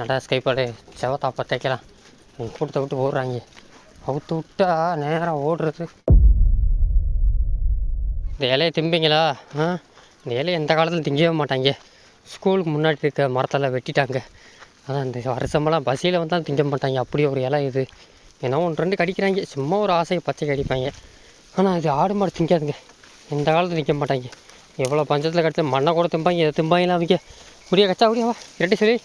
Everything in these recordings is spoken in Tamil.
நடா ஸ்கைப்பாடு செவத்தா பத்தைக்கலாம் உங்கள் கூட்டத்தை விட்டு ஓடுறாங்க. அவுத்து விட்டா நேராக ஓடுறது. இந்த இலையை திம்பிங்களா? ஆ? இந்த இலையை எந்த காலத்தில் திங்கவே மாட்டாங்க. ஸ்கூலுக்கு முன்னாடி இருக்க மரத்தெல்லாம் வெட்டிட்டாங்க. அதான் இந்த வருஷமெல்லாம் பஸ்ஸில் வந்தால் திங்க மாட்டாங்க. அப்படி ஒரு இலை இது. ஏன்னா ஒன்று ரெண்டு கடிக்கிறாங்க. சும்மா ஒரு ஆசையை பச்சை கடிப்பாங்க. ஆனால் இது ஆடு மாடு திங்காதுங்க. எந்த காலத்தில் நிற்க மாட்டாங்க. எவ்வளோ பஞ்சத்தில் கிடச்சி மண்ணை கூட திம்பாங்க. இதை திம்பாங்களா அவங்க? முடிய கச்சா அப்படியா ரெண்டு சொல்லி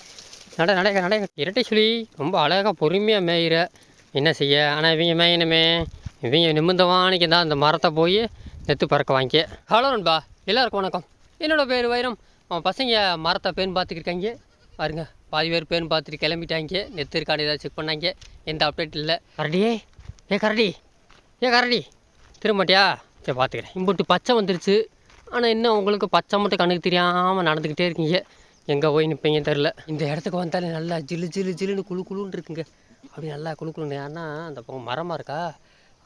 நட நடக்க நடக்க இரட்டை சொல்லி ரொம்ப அழகாக பொறுமையாக மேயிற. என்ன செய்ய? ஆனால் இவங்க மேயினமே இவங்க நிமிந்தவானிக்கு தான் அந்த மரத்தை போய் நெத்து பறக்க வாங்கிக்க ஹலோ நண்பா. எல்லாருக்கும் வணக்கம். என்னோட பேர் வைரம். அவன் பசங்க மரத்தை பேன் பார்த்துக்கிருக்காங்க. பாருங்க பாதி பேர் பேன் பார்த்துட்டு கிளம்பிட்டாங்க. நெத்து இருக்கான்னு ஏதாவது செக் பண்ணாங்க. எந்த அப்டேட் இல்லை. கரடியே ஏ கரடி. ஏ கரடி. திரும்பட்டியா? சரி பார்த்துக்கிறேன் இம்புட்டு பச்சை வந்துருச்சு. ஆனால் இன்னும் உங்களுக்கு பச்சை மட்டும் கண்ணுக்கு தெரியாமல் நடந்துக்கிட்டே இருக்கீங்க. எங்கே போய் நிற்பீங்க தெரில இந்த இடத்துக்கு வந்தாலே நல்லா ஜிலு ஜிலு ஜிலுன்னு குளு குளுன்னு இருக்குங்க. அப்படி நல்லா குளு குளுன்னு. ஏன்னா அந்த பக்கம் மரமாக இருக்கா?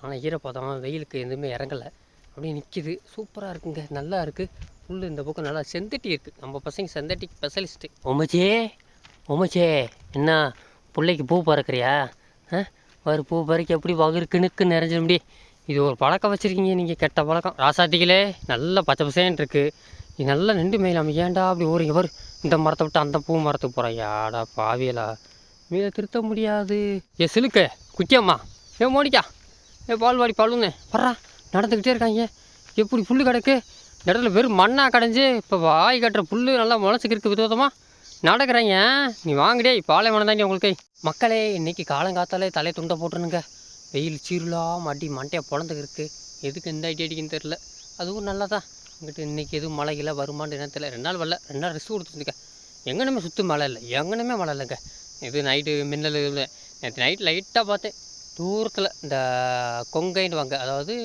ஆனால் ஈரப்பதம் வெயிலுக்கு எதுவுமே இறங்கலை. அப்படியே நிற்கிது சூப்பராக இருக்குங்க. நல்லா இருக்குது புல் இந்த பக்கம் நல்லா செந்தட்டி இருக்குது நம்ம பசங்க செந்தட்டிக் ஸ்பெஷலிஸ்ட்டு ஓமச்சே ஓமச்சே என்ன பிள்ளைக்கு பூ பறக்கிறியா? ஆ? ஒரு பூ பறிக்க எப்படி வகுறு கிணுக்கு நிறைஞ்சிட முடியும் இது ஒரு பழக்கம் வச்சுருக்கீங்க நீங்கள் கெட்ட பழக்கம். ராசாத்திகளே நல்ல பச்சை பசேன்னு இருக்குது இது நல்லா நின்று மேலாம. ஏன்டா அப்படி ஓடுறீங்க? பாரு. இந்த மரத்தை விட்டு அந்த பூ மரத்துக்கு போகிறேன் யாடா பாவியலா. மீத திருத்த முடியாது. ஏ சிலுக்கு குட்டியம்மா. ஏ மோனிக்கா ஏ பால்வாடி பழுன்னு வர்றா நடந்துக்கிட்டே இருக்காங்க. எப்படி புல் கிடக்கு? இடத்துல வெறும் மண்ணாக கடைஞ்சி இப்போ வாய் கட்டுற புல் நல்லா முளைச்சிக்கிருக்கு விதவிதமாக நடக்கிறாங்க. நீ வாங்கடே பாலைவனம் தாண்டி உங்களுக்கு. மக்களே இன்னைக்கு காலங்காத்தாலே தலையை துண்டை போட்டுருனுங்க வெயில் சீருலாம் அடி மண்டையை பொழந்துக்கிருக்கு எதுக்கு இந்த ஐடி அடிக்குன்னு தெரில அதுவும் நல்லா தான் இங்கிட்டு இன்றைக்கி எதுவும் மழை இல்லை வருமானு என்ன தெரியல. ரெண்டு நாள் வரல ரெண்டு நாள் ரெஸ்ட் கொடுத்துருந்துக்க எங்கனுமே சுற்றி மழை இல்லை. எங்கனுமே மழை இல்லைங்க. இது நைட்டு மின்னல் இல்லை நேற்று நைட் லைட்டாக பார்த்தேன். தூரத்தில் இந்த கொங்கைன்னு வாங்க அதாவது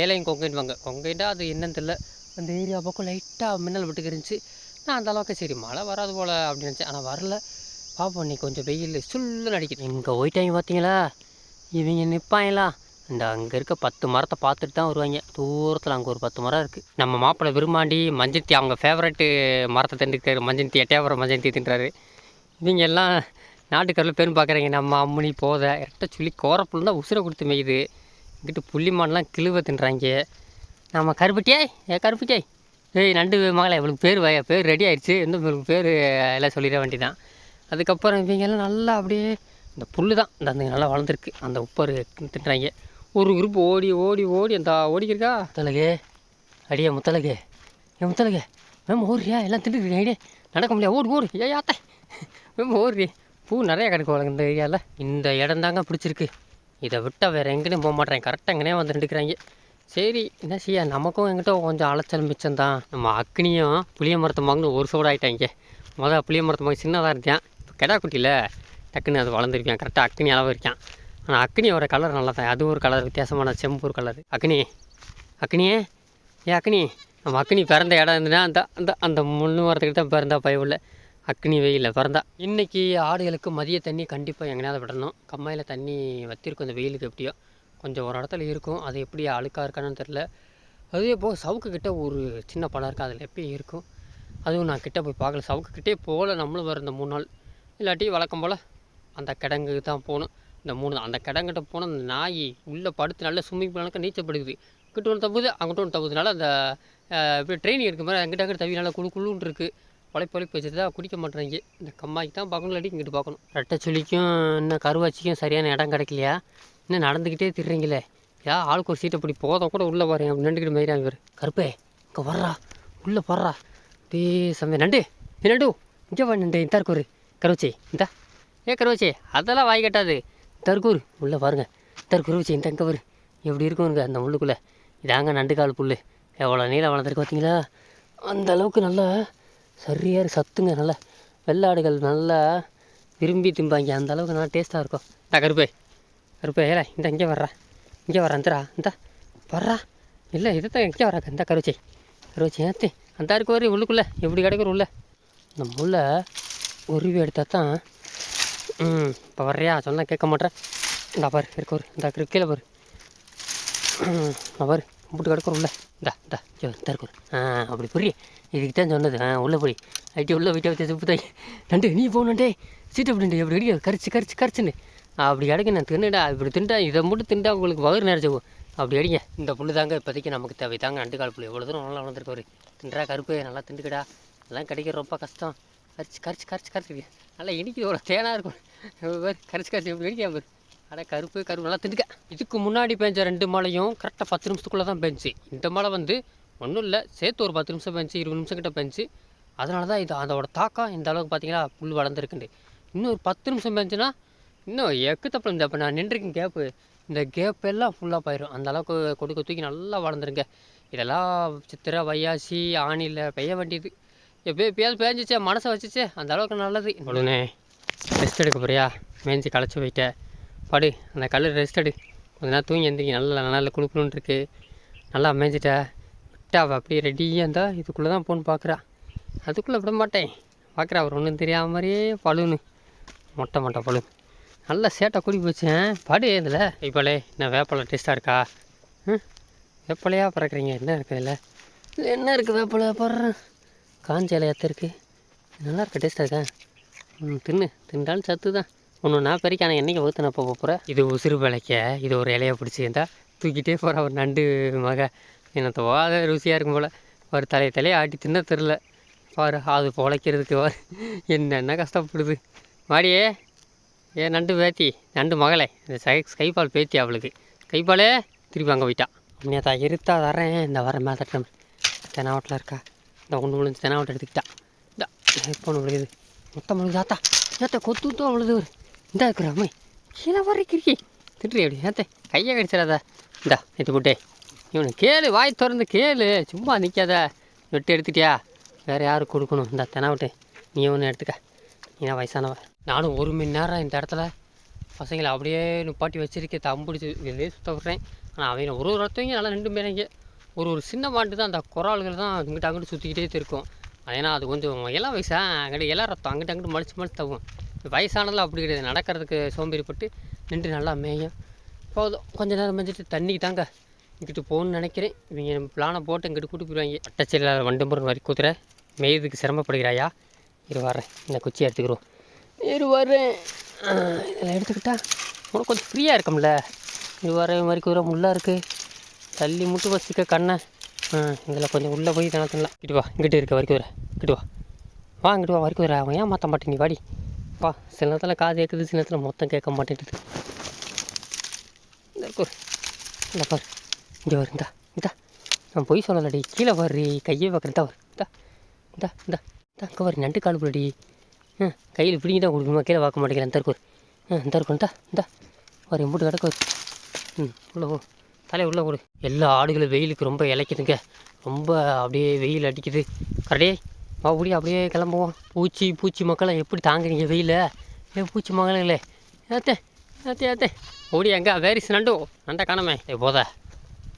ஏழையும் கொங்கைன்னு வாங்க கொங்கைண்டா அது என்னன்னு தெரில அந்த ஏரியா பக்கம் லைட்டாக மின்னல் விட்டுக்கு இருந்துச்சு. நான் அந்த அளவுக்கு சரி மழை வராது போல் அப்படின்னு நினச்சேன். ஆனால் வரல. பார்ப்போம் இன்னைக்கு கொஞ்சம் வெயில் சுல்லுன்னு அடிக்குது. இங்கே போயிட்டாங்க பார்த்தீங்களா? இவங்க நிற்பாங்களா இந்த அங்கே இருக்க பத்து மரத்தை பார்த்துட்டு தான் வருவாங்க. தூரத்தில் அங்கே ஒரு பத்து மரம் இருக்குது நம்ம மாப்பிள்ளை விரும்பாண்டி மஞ்சந்தி அவங்க ஃபேவரெட்டு மரத்தை திண்டுக்காரு மஞ்சந்தி எட்டையாபுரம் மஞ்சந்தி தின்றாரு இவங்க எல்லாம் நாட்டுக்கரில் பெரும் பார்க்குறீங்க. நம்ம அம்முனி போத எட்ட சொல்லி கோரப்புல் தான் உசுரை கொடுத்து மேயுது. இங்கிட்டு புள்ளிமான்லாம் கிழுவ தின்றாங்க. நம்ம கருப்பட்டியாய் ஏ கருப்பட்டியாய் ஏய் நண்டு மகளே இவளுக்கு பேர் வய பேர் ரெடி ஆயிடுச்சு. இன்னும் இவளுக்கு பேர் எல்லாம் சொல்லிட வேண்டியதான் அதுக்கப்புறம் இவங்கெல்லாம் நல்லா அப்படியே இந்த புல்லு தான். இந்த அந்த நல்லா வளர்ந்துருக்கு. அந்த உப்பர் தின்றாங்க. ஒரு குரூப் ஓடி ஓடி ஓடி அந்த ஓடிக்கிருக்கா முத்தலகே அடியே முத்தலகே ஏன் முத்தலகே மேம் ஓடுறியா? எல்லாம் திட்டுருக்கீங்க நடக்க முடியாது ஓடு ஓடு. ஏ யாத்த மேம் ஓடுறி. பூ நிறையா கிடைக்கும் உனக்கு இந்த ஏரியாவில் இந்த இடம் தாங்க பிடிச்சிருக்கு. இதை விட்டால் வேறு எங்கேயும் போக மாட்டேன் கரெக்டாக எங்கனே வந்து நின்றுக்கிறாங்க சரி என்ன செய்ய? நமக்கும் எங்கிட்ட கொஞ்சம் அலைச்சல் மிச்சம்தான் நம்ம அக்னியும் புளிய மரத்தை மாங்குன்னு ஒரு சோடு ஆகிட்டாங்க மொதல் புளிய மரத்தை வாங்கி சின்னதாக இருந்தேன் இப்போ கெடா குட்டியில் டக்குன்னு அது வளர்ந்துருக்கேன். கரெக்டாக அக்னி அளவு இருக்கான். ஆனால் அக்னியோட கலர் நல்லா தான் அது ஒரு கலர் வித்தியாசமான செம்பூர் கலர் அக்னி அக்னியே ஏ அக்னி. நம்ம அக்னி பிறந்த இடம் இருந்துன்னா அந்த அந்த அந்த முன்னு வாரத்துக்கிட்ட தான் பிறந்தா பயவுள்ள அக்னி வெயிலில் பிறந்தா. இன்றைக்கி ஆடுகளுக்கு மதிய தண்ணி கண்டிப்பாக எங்கேயாவது விடணும். கம்மாயில் தண்ணி வத்திருக்கும் அந்த வெயிலுக்கு எப்படியோ. கொஞ்சம் ஒரு இடத்துல இருக்கும். அது எப்படி அழுக்காக இருக்கான்னு தெரில அதே போல் சவுக்கு கிட்ட ஒரு சின்ன பழம் இருக்குது அதில் எப்பயும் இருக்கும். அதுவும் நான் கிட்டே போய் பார்க்கல. சவுக்கு கிட்டே போகல நம்மளும் வர இந்த மூணு நாள். இல்லாட்டி வழக்கம் போல் அந்த கிடங்கு தான் போகணும். இந்த மூணு தான். அந்த கிடங்கிட்ட போனால் அந்த நாய் உள்ளே படுத்து நல்லா ஸ்விம்மிங் பூலுக்கு நீச்சல் படுக்குது கிட்ட ஒன்று தப்புது அங்கிட்ட ஒன்று தப்புதுனால அந்த இப்படி ட்ரெயின் இருக்க மாதிரி அங்கிட்ட அங்கிட்ட தவி நல்லா குழு குழுன்னு இருக்குது பழைப்பு பழைப்பு வச்சுட்டு தான் குடிக்க மாட்டேறாங்க. இந்த கம்மாய்க்கு தான் பார்க்கணும் இல்லாட்டி இங்கிட்டு பார்க்கணும். ரெட்டை இன்னும் கருவாச்சிக்கும் சரியான இடம் கிடைக்கலையா? இன்னும் நடந்துக்கிட்டே திடுறீங்களே யா ஆளுக்கு ஒரு சீட்டை இப்படி போதும் கூட உள்ளே வரேன் அப்படி நின்றுக்கிட்டு மயிராங்க இவர். கருப்பே இங்கே வர்றா. உள்ளே போடுறா டே சமயம். நண்டு ஏ நண்டு இங்கே வா நண்டு இந்த ஒரு. கருவச்சி இந்த. ஏ கருவச்சி அதெல்லாம் வாய் கட்டாது. தற்கூர் உள்ளே பாருங்க. தற்கூர் வச்சு இந்த இங்கே எப்படி இருக்குங்க அந்த முள்ளுக்குள்ளே. இதாங்க நண்டு கால் புல் எவ்வளோ நீளம் வளர்ந்துருக்கு பார்த்தீங்களா அந்த அளவுக்கு நல்லா சரியாக சத்துங்க நல்லா. வெள்ளாடுகள் நல்லா விரும்பி திம்பாங்க. அந்த அளவுக்கு நல்லா டேஸ்ட்டாக இருக்கும். இந்த கருப்பே. கருப்பே ஏல இந்த இங்கே வர்றா. இங்கே வர்றா அந்தரா இந்த. வர்றா. இல்லை இதை தான் இங்கே வர்றாங்க இந்த கருவச்சி. கருவச்சி ஏற்றி அந்த இருக்கு வரையும் உள்ளுக்குள்ளே. எப்படி கிடைக்கிற உள்ள. இந்த முள்ளை உருவி எடுத்தால் தான் ம் இப்போ வர்றியா? சொன்னால் கேட்க மாட்டேன் இந்த பாரு இருக்க ஒரு. இந்த கீழே பாரு. ம், பாரு கும்பிட்டு கிடக்குற உள்ள. இந்தா இந்தா இந்த இருக்கும் ஆ அப்படி புரிய. இதுக்கு தான் சொன்னது. ஆ உள்ளே போய். ஐட்டி உள்ளே போயிட்டு வச்சு சுப்புதாய் நண்டு நீ போகணுண்டே சீட்டை அப்படி எப்படி அடிக்க? கரிச்சு கரிச்சு கரிச்சுன்னு. அப்படி அடிக்க நான் தின்னுடா. இப்படி திண்டா இதை மட்டும் திண்டா உங்களுக்கு வயிறு நிறைச்சு அப்படி அடிங்க. இந்த புல் தாங்க இப்போதைக்கு நமக்கு தேவை. தாங்க நண்டு கால் புல் எவ்வளோ தூரம் நல்லா வளர்ந்துருக்காரு தின்றா கருப்பு நல்லா திண்டுக்கடா அதெல்லாம் கிடைக்க ரொம்ப கஷ்டம். கரிச்சு கரிச்சு கரிச்சு கரிச்சு. நல்லா இனிக்கு எவ்வளோ தேனாக இருக்கும். பாரு, கரைச்சி கரிச்சு எப்படி அடிக்க பாரு. அட கருப்பு கருப்பு நல்லா திண்டுக்க. இதுக்கு முன்னாடி பெஞ்ச ரெண்டு மழையும் கரெக்டாக பத்து நிமிஷத்துக்குள்ளே தான் பெஞ்சு. இந்த மழை வந்து ஒன்றும் இல்லை சேர்த்து ஒரு பத்து நிமிஷம் பெஞ்சு இருபது நிமிஷம் கிட்ட பெஞ்சு. அதனால தான் இது அதோட தாக்கம் இந்த அளவுக்கு பார்த்தீங்களா புல் வளர்ந்துருக்குண்டு. இன்னும் ஒரு பத்து நிமிஷம் பெஞ்சுன்னா இன்னும் எக்கு தப்பு இந்த இப்போ நான் நின்றுருக்கேன் கேப்பு இந்த கேப் எல்லாம் ஃபுல்லாக போயிடும் அந்த அளவுக்கு கொடுக்க தூக்கி நல்லா வளர்ந்துருங்க. இதெல்லாம் சித்திரை வையாசி ஆணியில் பெய்ய வேண்டியது. எப்போ எப்பயாவது பேஞ்சிச்சே மனசை வச்சுச்சே அந்த அளவுக்கு நல்லது. உடனே ரெஸ்ட் எடுக்க போறியா? மேய்ஞ்சி களைச்சி போயிட்டேன் படு அந்த கல் ரெஸ்ட் எடு. கொஞ்ச நேரம் தூங்கி எந்திரிக்க நல்லா நல்லா குழுக்குழுன்னு இருக்கு. நல்லா மேய்ஞ்சிட்ட விட்டா அவள் அப்படியே ரெடியாக இருந்தால் இதுக்குள்ளே தான் போன்னு பார்க்குறா அதுக்குள்ளே விட மாட்டேன். பார்க்குறா அவர் ஒன்றும் தெரியாத மாதிரியே பழுன்னு. மொட்டை மொட்டை பழு. நல்லா சேட்டை கூடி போச்சேன் படு இதில். இப்போலே என்ன வேப்பலை டேஸ்ட்டாக இருக்கா? ம் வேப்பலையாக பறக்குறீங்க? என்ன இருக்குது இல்லை என்ன இருக்குது வேப்பலை? படுறேன் காஞ்ச இலையாத்த இருக்குது நல்லா இருக்க டேஸ்ட்டாக இருக்கேன் தின்னு. தின்றாலும் சத்து தான். ஒன்று நான் பெருக்கி ஆனால் என்றைக்கு ஊற்றுன போக போகிறேன் இது உசுறு பிழைக்க. இது ஒரு இலையை பிடிச்சிருந்தா தூக்கிட்டே போகிற ஒரு நண்டு மக. எனக்கு போகாத ருசியாக இருக்கும் போல். ஒரு தலையை தலையை ஆட்டி தின்ன தெரில. பாரு அது பொழைக்கிறதுக்கு பாரு என்னென்ன கஷ்டப்படுது. மாடியே ஏ நண்டு பேத்தி. நண்டு மகளே. இந்த சை கைப்பால் பேத்தி அவளுக்கு. கைப்பாலே திருப்பி அங்கே போயிட்டா. நேத்தா இருத்தா தரேன். இந்த வர மேலே தட்டம் தெனாவட்டில் இருக்கா? இந்த ஒன்று விழுந்து தெனாவட்டை எடுத்துக்கிட்டா. இந்த இப்போ ஒன்று விழுது மொத்தம் விழுந்து ஆத்தா ஏத்த கொத்து அவ்வளோ விழுது ஒரு இந்தா இருக்கிற அம்மை. கீழே வர கிரிக்கி திட்டுறி அப்படி ஏத்த கையை கடிச்சிடாத. இந்தா இது போட்டே இவனு கேளு வாய் திறந்து கேளு. சும்மா நிற்காத வெட்டி எடுத்துட்டியா? வேறு யாருக்கு கொடுக்கணும்? இந்த விட்டு நீ ஒன்று எடுத்துக்க. நீனா வயசானவ. நானும் ஒரு மணி நேரம் இந்த இடத்துல பசங்களை அப்படியே நிப்பாட்டி வச்சிருக்கேன். தம்பிடிச்சு இதே சுத்த விட்றேன். ஆனால் அவங்க ஒரு ஒரு ஒருத்தவங்க நல்லா ரெண்டு பேரைங்க ஒரு ஒரு சின்ன மாட்டு தான் அந்த குறால்கள் தான் இங்கிட்ட அங்கிட்டு சுற்றிக்கிட்டே இருக்கும். ஏன்னா அது கொஞ்சம் இளம் வயசா அங்கிட்ட இளம் ரத்தம் அங்கிட்ட அங்கிட்டு மலிச்சு மலிச்சு தவும் வயசானதில் அப்படி கிடையாது. நடக்கிறதுக்கு சோம்பேறிப்பட்டு நின்று நல்லா மேயும். போதும். கொஞ்ச நேரம் மஞ்சிட்டு தண்ணிக்கு தாங்க இங்கிட்டு போகணும்னு நினைக்கிறேன். இவங்க பிளானை போட்டு இங்கிட்டு கூட்டி போயிடுவாங்க. பட்டச்செல்ல வண்டுமுறை வரி குதிரை மேயதுக்கு சிரமப்படுகிறாயா? இரு வரேன் இந்த குச்சியை எடுத்துக்கிறோம் இரு வரேன் எடுத்துக்கிட்டால் எடுத்துக்கிட்டா உனக்கு கொஞ்சம் ஃப்ரீயாக இருக்கும்ல? இது வர மாதிரி குதிரை முள்ளாக இருக்குது தள்ளி முட்டு வச்சுக்க கண்ணை. இதில் கொஞ்சம் உள்ளே போய் தானே தின்னலாம். இங்கிட்டு வா இங்கிட்டு இருக்க வரைக்கும் வர. இங்கிட்டு வா. வா இங்கிட்டு வா வரைக்கும் வர. அவன் ஏன் மாற்ற மாட்டேங்க வாடி. வா சில நேரத்தில் காது கேட்குது சில நேரத்தில் மொத்தம் கேட்க மாட்டேங்குது. இந்த இல்லை பாரு. இங்கே வரு இந்தா இந்தா. நான் பொய் சொல்லலடி கீழே வர்றி கையே பார்க்குறேன். தான் வரு இந்தா. இந்தா இந்தா. இந்தா அங்கே வரு நண்டு கால் போடி ஆ கையில் பிடிங்கி தான் கொடுக்கணுமா? கீழே பார்க்க மாட்டேங்கிறேன். இந்த இருக்கு ஆ இந்த இருக்கும் இந்தா இந்தா. வரு எம்பூட்டு கிடக்கு ம் உள்ளே போ. தலையை உள்ளே கொடு. எல்லா ஆடுகளும் வெயிலுக்கு ரொம்ப இழைக்குதுங்க ரொம்ப அப்படியே வெயில் அடிக்குது. கரடே மறுபடியும் ஓடி அப்படியே கிளம்புவோம். பூச்சி பூச்சி மக்களை எப்படி தாங்குறீங்க வெயில? ஏ பூச்சி மகளே ஏத்தே ஏத்தே ஏத்தே. ஓடி எங்கே வேரிஸ் நண்டு? நண்டை காணாமே. ஏ போதா.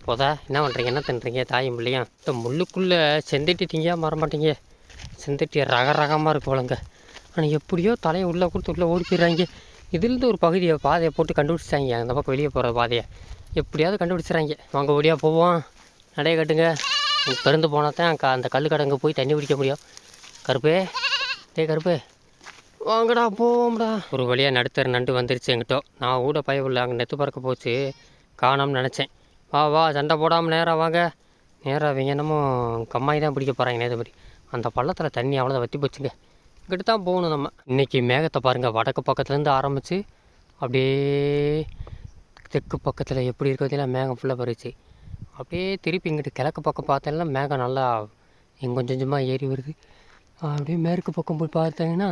போதா என்ன பண்ணுறீங்க என்ன தின்றீங்க? தாயும் பிள்ளையும். இந்த முள்ளுக்குள்ளே செந்தட்டிட்டீங்க திங்க மாட்டீங்க. செந்தட்டி ரக ரகமாக இருக்கு போலங்க. ஆனால் எப்படியோ தலையை உள்ளே கொடுத்து உள்ளே ஓடி போயிடுறாங்க. இதுலேருந்து ஒரு பகுதியை பாதையை போட்டு கண்டுபிடிச்சாங்க அந்த பக்கம் வெளியே போகிற பாதையை. எப்படியாவது கண்டுபிடிச்சிடறாங்க. வாங்க ஓடியா போவோம். நடைய கட்டுங்க. திறந்து போனால் தான் க- அந்த கல் கடங்க போய் தண்ணி பிடிக்க முடியும். கருப்பே. டேய் கருப்பே. வாங்கடா போவோம்டா. ஒரு வழியாக நடுத்தர நண்டு வந்துருச்சு எங்கிட்ட நான் கூட பயவில்லை அங்கே நெத்து பறக்க போச்சு. காணோம்னு நினச்சேன். வா வா சண்டை போடாமல் நேராக வாங்க. நேராக அவங்க என்னமோ கம்மாய் தான் பிடிக்க போகிறாங்க நேற்று மாதிரி. அந்த பள்ளத்தில் தண்ணி அவ்வளோதான் வற்றி போச்சுங்க. இங்கிட்டு தான் போகணும் நம்ம. இன்றைக்கி மேகத்தை பாருங்கள் வடக்கு பக்கத்துலேருந்து ஆரம்பித்து அப்படியே தெற்கு பக்கத்தில் எப்படி இருக்கிறதுல மேகம் ஃபுல்லாக பறிச்சு அப்படியே திருப்பி இங்கிட்டு கிழக்கு பக்கம் பார்த்தேன்னா மேகம் நல்லா இங்கே கொஞ்சம் கொஞ்சமாக ஏறி வருது. அப்படியே மேற்கு பக்கம் போய் பார்த்தீங்கன்னா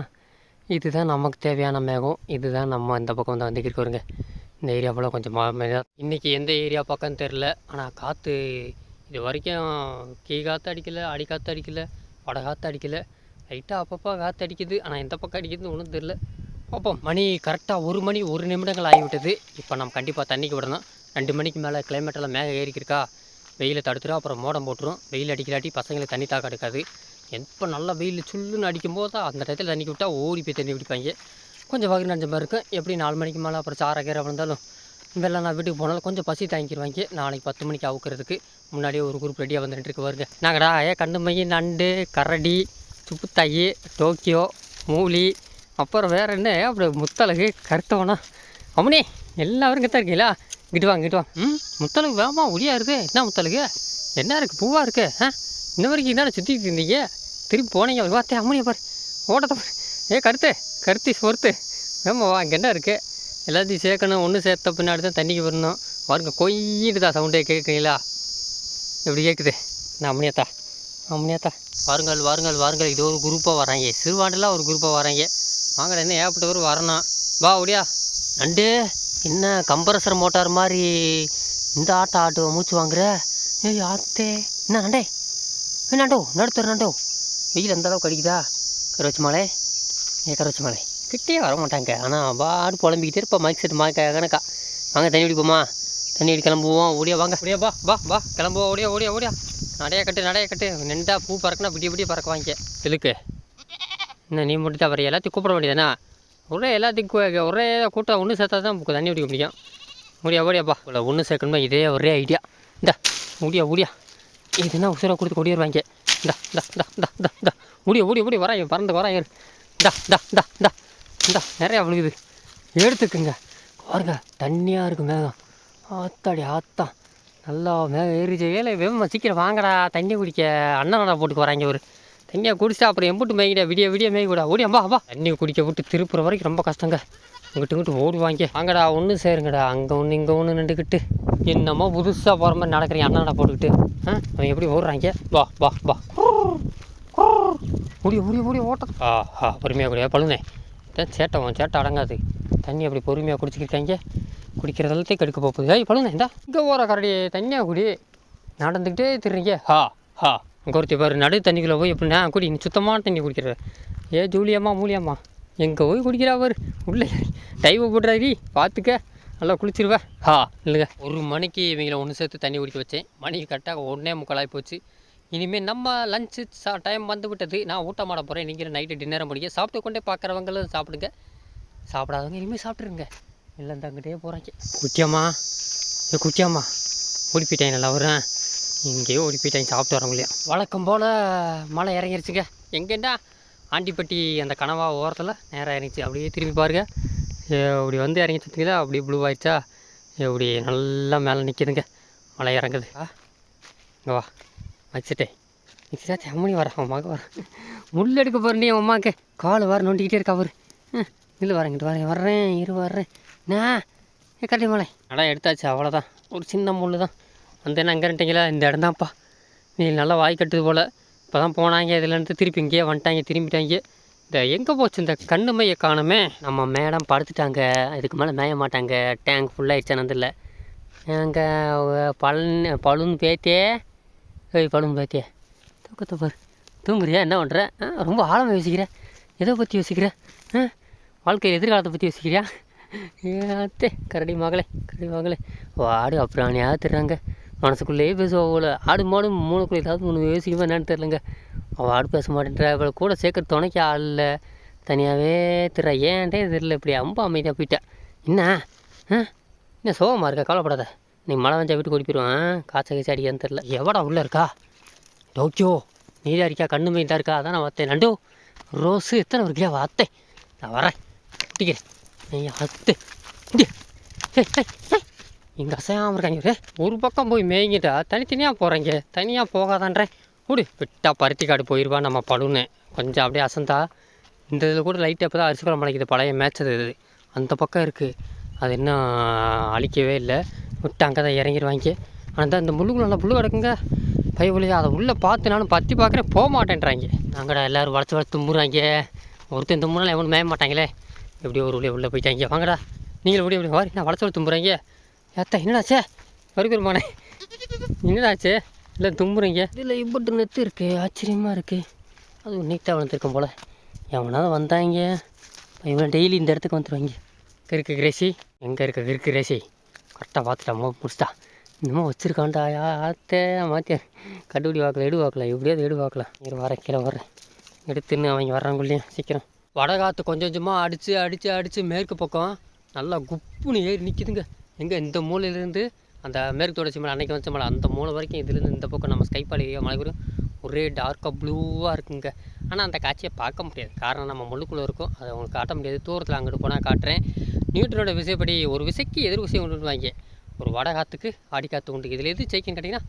இதுதான் நமக்கு தேவையான மேகம். இதுதான் நம்ம இந்த பக்கம் வந்து வந்துக்கிட்டு வருங்க இந்த ஏரியா ஃபுல்லாக கொஞ்சம் இன்றைக்கி எந்த ஏரியா பக்கம்னு தெரில ஆனால் காற்று இது வரைக்கும் கீ காற்று அடிக்கலை அடிக்காற்று அடிக்கலை வடகாற்று அடிக்கலை. லைட்டாக அப்பப்போ காற்று அடிக்குது. ஆனால் எந்த பக்கம் அடிக்குதுன்னு ஒன்றும் தெரில பார்ப்போம். மணி கரெக்டாக ஒரு மணி ஒரு நிமிடங்கள் ஆகிவிட்டது. இப்போ நம்ம கண்டிப்பாக தண்ணிக்கு விடணும். ரெண்டு மணிக்கு மேலே கிளைமேட்டெல்லாம் மேகம் ஏறிக்கிருக்கா? வெயிலை தடுத்துடும் அப்புறம் மோடம் போட்டுரும். வெயில் அடிக்கலாட்டி பசங்களுக்கு தண்ணி தாக்க எடுக்காது. எப்போ நல்லா வெயில் சுல்லுன்னு அடிக்கும் போது அந்த டயத்தில் தண்ணிக்கு விட்டால் ஓடி போய் தண்ணி குடிப்பாங்க. கொஞ்சம் வகை நஞ்ச மாதிரி இருக்கும். எப்படி நாலு மணிக்கு மேலே அப்புறம் சார கீரை விழுந்தாலும் வெளில நான் வீட்டுக்கு போனாலும் கொஞ்சம் பசி தாங்கிடுவாங்க நாளைக்கு பத்து மணிக்கு அவுக்கிறதுக்கு முன்னாடியே ஒரு குரூப் ரெடியாக வந்துட்டுருக்கு வருங்க நாங்கடா ஏ கண்டு மை நண்டு கரடி சுப்புத்தாயி டோக்கியோ மூலி அப்புறம் வேறு என்ன? அப்படி முத்தலகு கருத்தவனா? அம்மனே எல்லாரும் இங்கே தான் இருக்கீங்களா? இங்கிட்டு வாங்க இங்கிட்டு வாங்க ம்? முத்தலகு வேமா ஒளியாருது என்ன முத்தலகு என்ன இருக்குது பூவாக இருக்கு ஆ? இன்ன வரைக்கும் என்ன சுற்றிட்டு இருந்தீங்க? திருப்பி போனீங்க வார்த்தை அம்மனியை பாரு. ஓட்டத்தை பாரு. ஏ கருத்து கருத்தி சொருத்து. வேமா வா இங்கே என்ன இருக்குது எல்லாத்தையும் சேர்க்கணும் ஒன்று சேர்த்த பின்னாடி தான் தண்ணிக்கு வரணும் பாருங்க கொய்யிட்டு தான் சவுண்டே கேட்குறீங்களா? எப்படி கேட்குது நான் அம்மனியாத்தா அம்மனியாத்தா வாருங்கள் வாருங்கள் வாருங்கள். இது ஒரு குரூப்பாக வராங்க சிறுவாண்டெல்லாம் ஒரு குரூப்பாக வராங்க வாங்கடா என்ன ஏகப்பட்டவர் வரணும். வா ஒடியா நண்டு என்ன கம்ப்ரஸர் மோட்டார் மாதிரி இந்த ஆட்டை ஆட்டு மூச்சு வாங்குற? ஏய் ஆத்தே. என்ன நண்டே? ஏ நண்டோ நடுத்தர் நண்டோ. வெயில் எந்த அளவுக்கு அடிக்குதா? கருவச்சி மலை. ஏ கருவச்சி மலை. கிட்டே வர மாட்டாங்க. ஆனால் பாடு புலம்பிக்கிட்டே இருப்பா. மைக் செட் மா கணக்கா. வாங்க தண்ணி குடிப்போமா? தண்ணி அடி கிளம்புவோம். ஓடியா வாங்க. ஓடியா வா வா வா. கிளம்புவோம். ஓடியா ஓடியா ஓடியா. நடைய கட்டு நடைய கட்டு. நின்றா பூ பறக்குனா விடிய விடிய பறக்க வாங்க. இழுக்கு. என்ன நீ மட்டும் தான் வர எல்லாத்தையும் கூப்பிட வேண்டியதானே ஒரே எல்லாத்தையும் ஒரே கூட்டம் ஒன்று சேர்த்தா தான் நமக்கு தண்ணி குடிக்க முடியும். முடியா ஓடியாப்பா. இவ்வளோ ஒன்று சேர்க்கணுமா இதே ஒரே ஐடியா இந்த முடியா முடியா இதுனா உசுரை கொடுத்து கொடியிருவாங்க இந்த இந்தா இந்தா இந்தா இந்தா இந்தா. ஓடியா ஓடிய ஓடிய வராங்க பறந்து வராங்க இந்த இந்த இந்தா இந்த. இந்தா நிறையா விழுகுது. எடுத்துக்குங்க. பாருங்க தண்ணியாக இருக்கும் மேகம் ஆத்தாடி ஆத்தா. நல்லா மேகம் ஏறிச்சு. வேலை வேமா சீக்கிரம் வாங்கடா தண்ணி குடிக்க. அண்ணனடா போட்டுக்கு வராங்க ஒரு தண்ணியை குடிச்சா அப்புறம் எம்பிட்டு மேய்கிடா விடிய விடிய மேய்க்கூடா ஓடி அம்பா அப்பா தண்ணி குடிக்க விட்டு திருப்புற வரைக்கும் ரொம்ப கஷ்டங்க. இங்கிட்டு இங்கிட்டு ஓடி வாங்கி அங்கடா ஒன்று சேருங்கடா. அங்கே ஒன்று இங்கே ஒன்று நின்றுக்கிட்டு. என்னமோ புதுசாக போகிற மாதிரி நடக்கிறீங்க அண்ணனடா போட்டுக்கிட்டு. ஆ? அவன் எப்படி ஓடுறாங்க? வா வா வா. ஓடி ஓடி ஓடி ஓட்டம் ஆ ஆ பொறுமையாக கூடிய பழுனே. சேட்டை உன் சேட்டை அடங்காது. தண்ணி அப்படி பொறுமையாக குடிச்சிக்கிட்டாங்க குடிக்கிறதெல்லாத்தையும் கெடுக்க போகுது. ஏய் பழுனே இந்தா. இங்கே ஓர கரடி தண்ணியாக குடி. நடந்துக்கிட்டே திருறீங்க ஹா ஹா. ஒருத்தி பாரு நடு தண்ணிக்குள்ளே போய் எப்படின்னா குடி நீ சுத்தமான தண்ணி குடிக்கிற ஏ ஜூலியம்மா மூலியம்மா. எங்கே போய் குடிக்கிறா பாரு. உள்ளே டைவை போடுறாரி பார்த்துக்க நல்லா குளிச்சிருவேன் ஹா இல்லைங்க ஒரு மணிக்கு இவங்கள ஒன்று சேர்த்து தண்ணி குடிக்க வச்சேன். மணிக்கு கரெக்டாக ஒன்றே முக்காலாகி போச்சு. இனிமேல் நம்ம லஞ்சு சா டைம் வந்து விட்டது. நான் ஊட்டம் மாட போகிறேன் நீங்கள் நைட்டு டின்னரை முடிக்க சாப்பிட்டு கொண்டே பார்க்குறவங்களும் சாப்பிடுங்க. சாப்பிடாதவங்க இனிமேல் சாப்பிட்ருங்க இல்லை தங்கிட்டே போகிறாங்க குட்டியம்மா. ஏ குட்டியம்மா. ஓடி நல்லா வரேன் இங்கேயே ஓடி போயிட்டாங்க சாப்பிட்டு வரவங்களையும் வழக்கம் போல் மழை இறங்கிருச்சுங்க. எங்கேண்டா ஆண்டிப்பட்டி அந்த கனவா ஓரத்தில் நேராக இறங்கிச்சு. அப்படியே திரும்பி பாருங்க. ஏ, இப்படி வந்து இறங்கி அப்படியே ப்ளூ ஆயிடுச்சா? இப்படி நல்லா மேலே நிற்கிதுங்க மழை இறங்குது. இங்கே வா. வச்சுட்டே. வச்சுட்டா செம்மணி வர அம்மாவுக்கு வர. முள் எடுக்க போகிறேன் நீ அம்மாக்கு கால் வர நோண்டிக்கிட்டே இருக்கா அவர் இல்லை வரேங்கிட்டு வரேன் வர்றேன் இரு வர்றேன். நான் ஏ கட்டி மலை. அடா எடுத்தாச்சு. அவ்வளோதான் ஒரு சின்ன முள் தான் அந்த அங்கே இருந்துட்டீங்களா இந்த இடம் தான்ப்பா. நீ நல்லா வாய் கட்டுது போல். இப்போ தான் போனாங்க. இதுலேருந்து திருப்பி இங்கேயே வந்துட்டாங்க. திரும்பிட்டாங்க. இந்த எங்கே போச்சு? இந்த கண்ணு மைய காணுமே. நம்ம மேடம் படுத்துட்டாங்க. இதுக்கு மேலே மேய மாட்டாங்க. டேங்க் ஃபுல்லாகிடுச்சானது இல்லை எங்கள் பழனு பழுன்னு பேத்தே. ஏய் பழுன்னு பேத்தே. தூக்கத்தை பாரு. தூங்குறியா? என்ன பண்ணுற ரொம்ப ஆழமாக யோசிக்கிற. எதை பற்றி யோசிக்கிற? ஆ வாழ்க்கை எதிர்காலத்தை பற்றி யோசிக்கிறியா? ஏத்தே கரடி மகளே கரடி மகளே. வாடு அப்புறம் திட்டுறாங்க. மனசுக்குள்ளேயே பேசுவா போல. ஆடு மாடு மூணுக்குள்ளே ஏதாவது ஒன்று யோசிக்கவே என்னன்னு தெரிலங்க அவள் ஆடு பேச மாட்டேன்றா. இவளை கூட சேர்க்குற துணைக்கு ஆள் இல்லை. தனியாகவே திற ஏன்டே தெரியல. இப்படி அம்பா அமைதியாக போயிட்டா. என்ன? ஆ? என்ன சோகமாக இருக்கா? கவலைப்படாத. நீ மழை வந்தா வீட்டுக்கு ஓடி காய்ச்சல் கீச்சல் அடிக்கான்னு தெரில எவடா உள்ளே இருக்கா? டோக்கியோ நீதா இருக்கா? கண்ணு மைந்தா இருக்கா? அதான் நான் வார்த்தேன் நண்டு. ரோஸு. எத்தனை ஒரு கிலோ வார்த்தை நான் வரேன். குட்டிக்கிறேன். நீ அத்து. இங்கே அசையாமல் இருக்காங்க ஒரு பக்கம் போய் மேய்ங்கிட்டா தனித்தனியாக போகிறீங்க தனியாக போகாதான்றேன் கூடு விட்டா பருத்தி காடு போயிடுவா நம்ம பழுன்னு கொஞ்சம் அப்படியே அசந்தா. இந்த இதில் கூட லைட்டாக இப்போ தான் அரிசி குளம் மலைக்குது பழைய மேட்சது இது. அந்த பக்கம் இருக்குது அது இன்னும் அழிக்கவே இல்லை. விட்டு அங்கே தான் இறங்கிடுவாங்க ஆனால் தான் இந்த முள்ளுக்குள்ள நல்லா புல்லு கிடக்குங்க. பையவழியா அதை உள்ளே பார்த்து நானும் பற்றி பார்க்குறேன். போக மாட்டேன்றாங்க. நாங்கடா எல்லோரும் வளர்த்து வளர்த்து தும்புறாங்க. ஒருத்தன் தும்புனாலும் எவனும் மேய மாட்டாங்களே. எப்படி ஒரு உள்ளே உள்ளே போயிட்டாங்க. வாங்கடா. நீங்களும் எப்படி எப்படி வாரி. நான் வளர்த்து வளர்த்து தும்புறாங்க. ஏத்தா என்னடாச்சே? வருகிறமானே என்னடாச்சே? இல்லை தும்புறீங்க? இதில் இவ்வளோ நெத்து இருக்குது ஆச்சரியமாக இருக்குது அது நீட்டாக வளர்த்துருக்கோம் போல். எவனாவது வந்தாங்க இவன் டெய்லி இந்த இடத்துக்கு வந்துடுவாங்க கிறுக்கு கிரேசி. எங்கே இருக்க கிறுக்கு கிரேசி? கரெக்டாக பார்த்துட்டாமோ முடிச்சிட்டா. இன்னமும் வச்சுருக்கான்டா ஆத்தே மாற்றி கண்டுபிடி வாக்கல எடு வாக்கல. எப்படியாவது எடு வாக்கலாம் இரு வரேன் கீழே வரேன் எடுத்துன்னு அவங்க வர்றாங்கள்லையும் சீக்கிரம். வடகாற்று கொஞ்சம் கொஞ்சமாக அடித்து அடித்து அடித்து மேற்கு பக்கம். நல்லா குப்புன்னு ஏறி நிற்கிதுங்க எங்கே இந்த மூலையிலேருந்து அந்த மேற்கு தொடர்ச்சி மலை அன்னைக்கு வச்ச மலை அந்த மூலை வரைக்கும் இதுலேருந்து இந்த பக்கம் நம்ம ஸ்கைப்பால் ஏரியா மலை வரும் ஒரே டார்க்காக ப்ளூவாக இருக்குங்க. ஆனால் அந்த காட்சியை பார்க்க முடியாது. காரணம் நம்ம முள்ளுக்குள்ளே இருக்கும். அதை உங்களுக்கு காட்ட முடியாது. தூரத்தில் அங்கிட்டு போனால் காட்டுறேன். நியூட்டனோட விசைப்படி ஒரு விசைக்கு எதிர் விசை கொண்டு வாங்க. ஒரு வட காற்றுக்கு ஆடிக்காற்று உண்டு. இதில் எது ஜெயிக்கன்னு கேட்டிங்கன்னா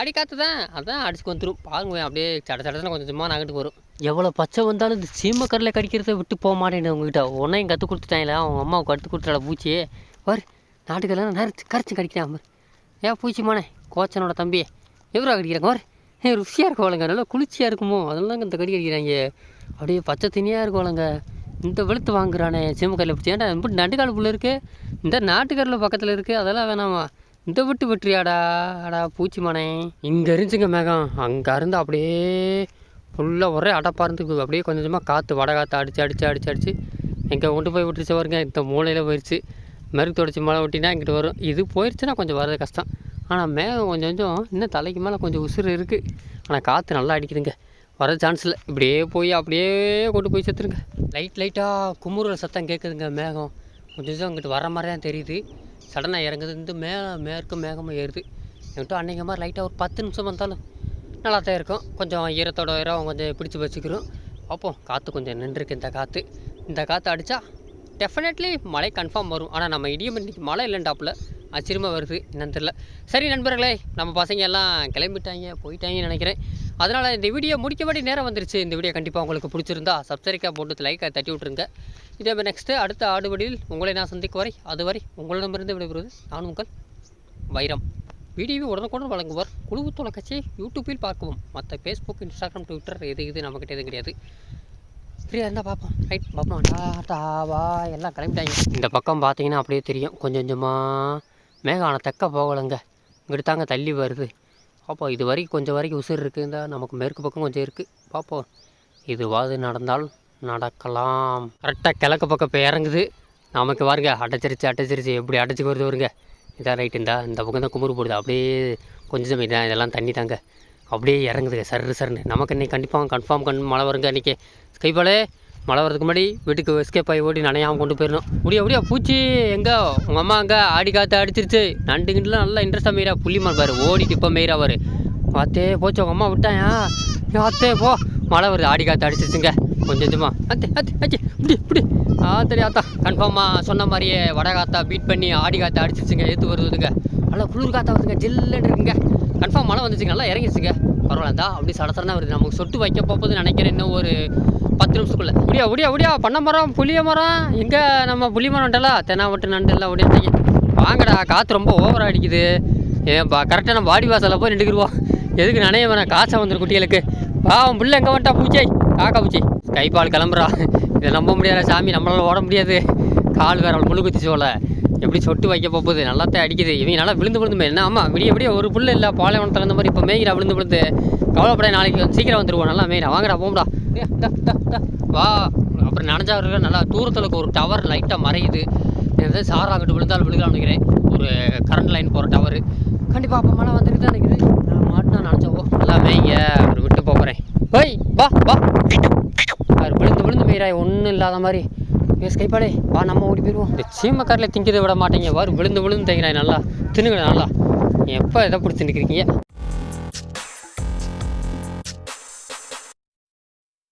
ஆடிக்காத்து தான். அதான் அடிச்சுக்கு வந்துடும் பாருங்க அப்படியே சட சடத்தில் கொஞ்சம் கொஞ்சமாக நகட்டு வரும். எவ்வளோ பச்சை வந்தாலும் இந்த சீமக்கரில் கடிக்கிறத விட்டு போக மாட்டேன் உங்ககிட்ட. உன்னையும் கற்றுக் கொடுத்துட்டாங்களா அவங்க அம்மாவுக்கு கற்றுக் கொடுத்துட்டால பூச்சி பாரு நாட்டுக்கெல்லாம் நரைச்சி கரைச்சி கடிக்கிறான் பாரு. ஏன் பூச்சி மானே? கோச்சனோட தம்பியை. எவ்வளோ கடிக்கிறாங்க பாரு? ஏ ருசியாக இருக்கவளங்க நல்லா குளிர்ச்சியாக இருக்குமோ? அதெல்லாம் இந்த கடி கடிக்கிறாங்க. அப்படியே பச்சை தண்ணியாக வளங்க இந்த வெளுத்து வாங்குறானே சிம்மக்கல்ல பிடிச்சி ஏன்டா இப்படி நடுக்கால் புள்ள இருக்கு? இந்த நாட்டுக்கரில் பக்கத்தில் இருக்குது அதெல்லாம் வேணாமா? இந்த விட்டு வெற்றியாடா அடா பூச்சி மனை. இங்கே இருந்துச்சுங்க மேகம். அங்கே இருந்து அப்படியே ஃபுல்லாக ஒரே அடப்பாக இருந்துக்கு அப்படியே கொஞ்சம் கொஞ்சமாக காற்று வடை காற்று அடித்து அடித்து அடித்து அடித்து எங்கே கொண்டு போய் விட்டுருச்சு பாருங்க. இந்த மூலையில் போயிடுச்சு மெருக்கு தொடச்சி மழை ஒட்டினா இங்கிட்டு வரும். இது போயிடுச்சுன்னா கொஞ்சம் வர்றது கஷ்டம். ஆனால் மேகம் கொஞ்சம் கொஞ்சம் இன்னும் தலைக்கு மேலே கொஞ்சம் உசுறு இருக்குது ஆனால் காற்று நல்லா அடிக்குதுங்க. வர சான்ஸ் இல்லை. இப்படியே போய் அப்படியே கொண்டு போய் செத்துருங்க. லைட் லைட்டாக குமுறுற சத்தம் கேட்குதுங்க மேகம். கொஞ்சம் கொஞ்சம் இங்கிட்ட வர மாதிரி தான் தெரியுது. சடனாக இறங்குது இந்த மேலே மேற்கு மேகமாக ஏறுது. என்கிட்ட அன்றைக்கி மாதிரி லைட்டாக ஒரு பத்து நிமிஷம் வந்தாலும் நல்லா தான் இருக்கும். கொஞ்சம் ஈரத்தோட ஈரம் கொஞ்சம் பிடிச்சி வச்சுக்கிறோம். பார்ப்போம். காற்று கொஞ்சம் நின்றுருக்கு இந்த காற்று இந்த காற்று அடித்தா டெஃபினெட்லி மழை கன்ஃபார்ம் வரும். ஆனால் நம்ம இடியும் இன்றைக்கி மழை இல்லைண்டாப்புல ஆச்சரியமாக வருது என்னன்னு தெரில சரி நண்பர்களே நம்ம பசங்க எல்லாம் கிளம்பிட்டாங்க போயிட்டாங்கன்னு நினைக்கிறேன். அதனால் இந்த வீடியோ முடிக்க வேண்டிய நேரம் வந்துருச்சு. இந்த வீடியோ கண்டிப்பாக உங்களுக்கு பிடிச்சிருந்தா சப்ஸ்கிரைக்காக போட்டு லைக்கை தட்டி விட்ருங்க இதே மாதிரி நெக்ஸ்ட்டு அடுத்த ஆடுபடியில் உங்களை நான் சந்திக்கும் வரை அதுவரை உங்களிடமிருந்து விடைபெறுவது நான் உங்கள் வைரம். வீடியோவை உடனுக்குடன் வழங்குவார் குழு தொலைக்காட்சியை யூடியூப்பில் பார்க்கவும். மற்ற ஃபேஸ்புக் இன்ஸ்டாகிராம் ட்விட்டர் எது இது நம்மக்கிட்ட எதுவும் கிடையாது. ஃப்ரீயாக இருந்தால் பார்ப்போம் ரைட் பார்ப்போம் டாட்டாவா எல்லாம் கிளம்பிட்டாங்க. இந்த பக்கம் பார்த்தீங்கன்னா அப்படியே தெரியும். கொஞ்சம் கொஞ்சமாக மேகான தெக்க போகலைங்க. இங்கிட்டு தாங்க தள்ளி வருது. பார்ப்போம் இது வரைக்கும் கொஞ்சம் வரைக்கும் உசுர் இருக்குதா? நமக்கு மேற்கு பக்கம் கொஞ்சம் இருக்குது பார்ப்போம் இதுவாது நடந்தால் நடக்கலாம். கரெக்டாக கிழக்கு பக்கம் இப்போ இறங்குது. நமக்கு பாருங்க அடைச்சிருச்சு அடைச்சிருச்சு. எப்படி அடைச்சி வருது வருங்க இதான் ரைட்டு இந்தா இந்த பக்கம் தான் குமுறு போடுது. அப்படியே கொஞ்சம் இதான் இதெல்லாம் தண்ணி தாங்க அப்படியே இறங்குதுங்க சரு சருன்னு நமக்கு இன்றைக்கி கண்டிப்பாக கன்ஃபார்ம் கண் மழை வருங்க இன்றைக்கி ஸ்கைபாலே மழை வரதுக்கு முன்னாடி வீட்டுக்கு எஸ்கேப் ஆகி ஓடி நனையாமல் கொண்டு போயிடணும் முடியா முடியா பூச்சி எங்கே? உங்கள் அம்மா அங்கே ஆடி காற்று அடிச்சிருச்சு. நண்டுங்கிட்டுலாம் நல்லா இன்ட்ரெஸ்ட்டாக மெயிரா புள்ளி பாரு ஓடிட்டு இப்போ மெயிரா வரு பார்த்தே போச்சு உங்கள் அம்மா விட்டாயா? அத்தே போ. மழை வருது ஆடி காற்று அடிச்சிருச்சுங்க. கொஞ்சம் கொஞ்சமா. அத்தே அத்தே அச்சே இப்படி இப்படி ஆ தெரியாதா ஆத்தா கன்ஃபார்மாக சொன்ன மாதிரியே வட காத்தா பீட் பண்ணி ஆடி காற்று அடிச்சிருச்சுங்க ஏற்று வருதுங்க. நல்லா குளிர் காற்றா வருதுங்க ஜில்லுன்னு இருக்குங்க. கன்ஃபார்ம் மழை வந்துச்சுங்க நல்லா இறங்கிடுச்சுங்க பரவாயில்லதா அப்படி சடசடனா வருது. நமக்கு சொட்டு வைக்க போகுது நினைக்கிறேன் இன்னும் ஒரு பத்து நிமிஷத்துக்குள்ளே. ஒடியா ஒடியா ஒடியா பண்ண மரம் புளிய மரம் இங்கே நம்ம புளி மரம் உண்டல தென்னாவட்டு நண்டு எல்லாம் ஓடியாங்க வாங்கடா காற்று ரொம்ப ஓவராக அடிக்குது. ஏன் பா கரெக்டாக நம்ம வாடி வாசலில் போய் நின்றுக்குருவோம் எதுக்கு நினைய வேணாம் காசை வந்துடும் குட்டிகளுக்கு. பாவம் புள்ள எங்கே வந்துட்டா? பூச்சை. காக்கா பூச்சை. கைப்பால் கிளம்புறா. இதை நம்ப முடியாத சாமி? நம்மளால ஓட முடியாது. கால் வேற முழு குத்தி சோல எப்படி சொட்டு வைக்க போகுது? நல்லாத்தான் அடிக்குது. இவங்க நல்லா விழுந்து விழுந்துமே. என்ன ஆமாம் விடிய விடிய ஒரு புல்லு இல்லை பாலைவனத்தில் இந்த மாதிரி இப்போ மேய்கிறா விழுந்து விழுந்து. கவலைப்பட நாளைக்கு சீக்கிரம் வந்துருவோம். நல்லா மேய்கிறா வாங்கடா போம்டா வா. அப்புறம் நினச்சா இருக்க நல்லா தூரத்தில் இருக்க ஒரு டவர் லைட்டாக மறையுது. எதாவது சாரா அங்கிட்டு விழுந்தாலும் விழுகலாம் நினைக்கிறேன். ஒரு கரண்ட் லைன் போகிற டவர் கண்டிப்பாக அப்போ மழை வந்துட்டு தான் நிற்குது நான் மாட்டினா நினச்சவோ நல்லா மேய்ங்க. அவர் விட்டு போகிறேன் ஓய் வா வா. அவர் விழுந்து விழுந்து போயிடா ஒன்றும் இல்லாத மாதிரி. ஏ ஸ்கைப்பாடே வா நம்ம ஓடி போயிடுவோம். இந்த சீமக்காரில் திங்கிறத விட மாட்டேங்க. வாரு விழுந்து விழுந்து தேங்கிறாய் நல்லா. தின்னுங்க நல்லா. எப்போ எதை பிடிச்சி நிற்கிறீங்க